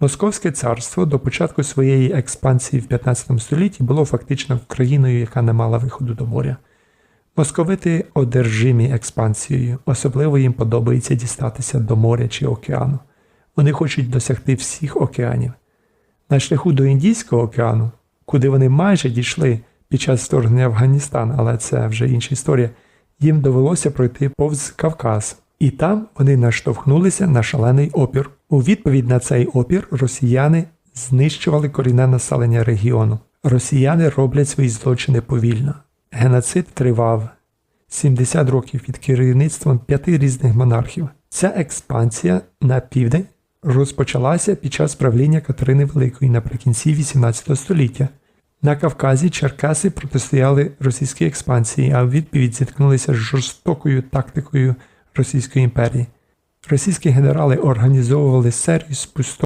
Московське царство до початку своєї експансії в 15 столітті було фактично країною, яка не мала виходу до моря. Московити одержимі експансією, особливо їм подобається дістатися до моря чи океану. Вони хочуть досягти всіх океанів. На шляху до Індійського океану, куди вони майже дійшли під час вторгнення в Афганістан, але це вже інша історія, їм довелося пройти повз Кавказ, і там вони наштовхнулися на шалений опір. У відповідь на цей опір росіяни знищували корінне населення регіону. Росіяни роблять свої злочини повільно. Геноцид тривав 70 років під керівництвом п'яти різних монархів. Ця експансія на південь розпочалася під час правління Катерини Великої наприкінці 18 століття. На Кавказі Черкаси протистояли російській експансії, а відповідь зіткнулися з жорстокою тактикою Російської імперії. Російські генерали організовували серію спустошень